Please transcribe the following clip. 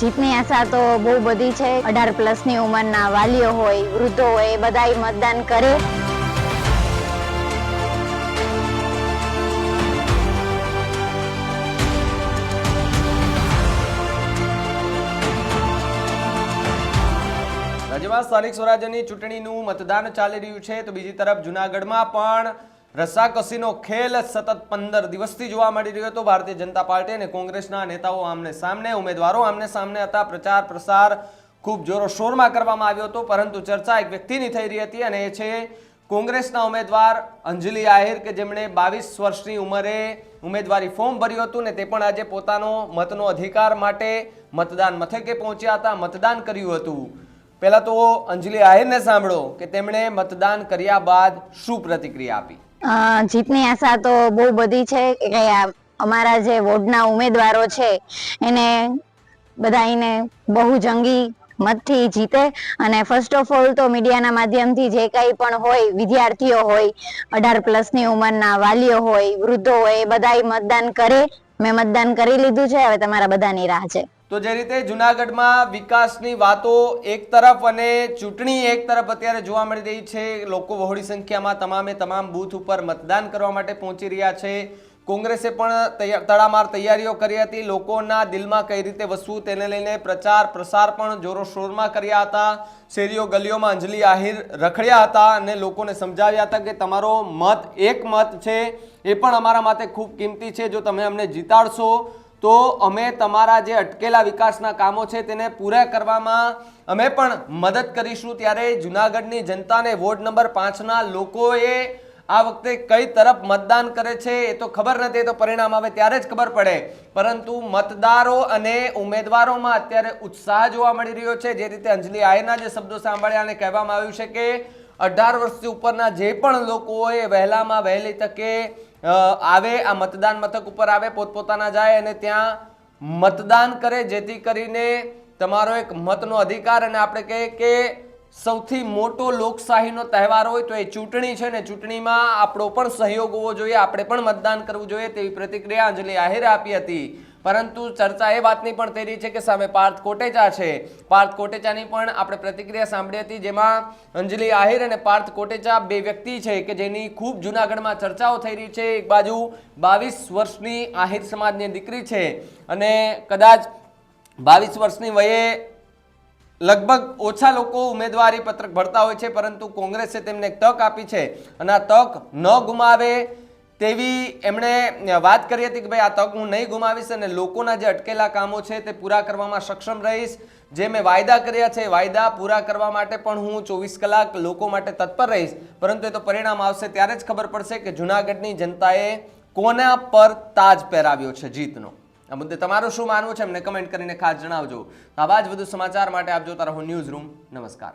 જીતની આશા તો બહુ બધી છે. અઢાર પ્લસની ઉંમરના વાલીઓ હોય, વૃદ્ધો હોય બધા મતદાન કરે. રાજ્યમાં સ્થાનિક સ્વરાજ્યની ચૂંટણીનું મતદાન ચાલી રહ્યું છે. તો બીજી તરફ જુનાગઢમાં પણ રસાકસીનો ખેલ સતત પંદર દિવસથી જોવા મળી રહ્યો હતો. ભારતીય જનતા પાર્ટી અને કોંગ્રેસના નેતાઓ આમને સામને, ઉમેદવારો આમને સામને હતા. પ્રચાર પ્રસાર ખૂબ જોરોશોરમાં કરવામાં આવ્યો હતો, પરંતુ ચર્ચા એક વ્યક્તિની થઈ રહી હતી અને એ છે કોંગ્રેસના ઉમેદવાર અંજલિ આહિર, કે જેમણે બાવીસ વર્ષની ઉંમરે ઉમેદવારી ફોર્મ ભર્યું હતું ને તે પણ આજે પોતાનો મતનો અધિકાર માટે મતદાન મથકે પહોંચ્યા હતા, મતદાન કર્યું હતું. પહેલાં તો અંજલિ આહિરને સાંભળો કે તેમણે મતદાન કર્યા બાદ શું પ્રતિક્રિયા આપી? જીતની આશા તો બહુ બધી છે કે અમારા જે વોર્ડના ઉમેદવારો છે, એને બધા એને બહુ જંગી મતથી જીતે અને ફર્સ્ટ ઓફ ઓલ તો મીડિયાના માધ્યમથી જે કંઈ પણ હોય, વિદ્યાર્થીઓ હોય, અઢાર પ્લસની ઉંમરના વાલીઓ હોય, વૃદ્ધો હોય, એ બધા મતદાન કરે. મેં મતદાન કરી લીધું છે, હવે તમારા બધાની રાહ છે. તો જે રીતે જુનાગઢમાં વિકાસની વાતો એક તરફ અને ચૂંટણી એક તરફ અત્યારે જોવા મળી રહી છે, લોકો બહોળી સંખ્યામાં તમામે તમામ બૂથ ઉપર મતદાન કરવા માટે પહોંચી રહ્યા છે. કોંગ્રેસે પણ તડામાર તૈયારીઓ કરી હતી. લોકોના દિલમાં કઈ રીતે વસવું તેને લઈને પ્રચાર પ્રસાર પણ જોરોશોરમાં કર્યા હતા. શેરીઓ ગલીઓમાં અંજલિ આહિર રખડ્યા હતા અને લોકોને સમજાવ્યા હતા કે તમારો મત એક મત છે. એ પણ અમારા માટે ખૂબ કિંમતી છે. જો તમે અમને જીતાડશો તો અમે તમારા જે અટકેલા વિકાસના કામો છે તેને પૂરા કરવામાં અમે પણ મદદ કરીશું ત્યારે જુનાગઢની જનતાને વોર્ડ નંબર પાંચના લોકોએ આ વખતે કઈ તરફ મતદાન કરે છે એ તો ખબર નથી, એ તો પરિણામ આવે ત્યારે જ ખબર પડે. પરંતુ મતદારો અને ઉમેદવારોમાં અત્યારે ઉત્સાહ જોવા મળી રહ્યો છે. જે રીતે અંજલિ આયના જે શબ્દો સાંભળ્યા અને કહેવામાં આવ્યું છે કે અઢાર વર્ષથી ઉપરના જે પણ લોકો હોય એ વહેલામાં વહેલી તકે આવે, આ મતદાન મથક ઉપર આવે, પોતપોતાના જાય અને ત્યાં મતદાન કરે, જેથી કરીને તમારો એક મતનો અધિકાર અને આપણે કહીએ કે સૌથી મોટો લોકશાહીનો તહેવાર હોય તો એ ચૂંટણી છે ને ચૂંટણીમાં આપણો પણ સહયોગ હોવો જોઈએ, આપણે પણ મતદાન કરવું જોઈએ તેવી પ્રતિક્રિયા અંજલિ આહિરે આપી હતી. પરંતુ ચર્ચા એ વાતની પણ થઈ રહી છે કે સામે પાર્થ કોટેચા છે. પાર્થ કોટેચાની પણ આપણે પ્રતિક્રિયા સાંભળી હતી, જેમાં અંજલિ આહિર અને પાર્થ કોટેચા બે વ્યક્તિ છે કે જેની ખૂબ જૂનાગઢમાં ચર્ચાઓ થઈ રહી છે. એક બાજુ બાવીસ વર્ષની આહિર સમાજની દીકરી છે અને કદાચ બાવીસ વર્ષની વયે લગભગ ઓછા લોકો ઉમેદવારી પત્રક ભરતા હોય છે, પરંતુ કોંગ્રેસે તેમને તક આપી છે અને આ તક ન ગુમાવે તેવી એમણે વાત કરી હતી કે ભાઈ, આ તક હું નહીં ગુમાવીશ અને લોકોના જે અટકેલા કામો છે તે પૂરા કરવામાં સક્ષમ રહીશ. જે મેં વાયદા કર્યા છે વાયદા પૂરા કરવા માટે પણ હું ચોવીસ કલાક લોકો માટે તત્પર રહીશ. પરંતુ એ તો પરિણામ આવશે ત્યારે જ ખબર પડશે કે જુનાગઢની જનતાએ કોના પર તાજ પહેરાવ્યો છે જીતનો. આ મુદ્દે તમારું શું માનવું છે? એમને કમેન્ટ કરીને ખાસ જણાવજો. આવા જ વધુ સમાચાર માટે આપ જોતા રહો ન્યૂઝ રૂમ. નમસ્કાર.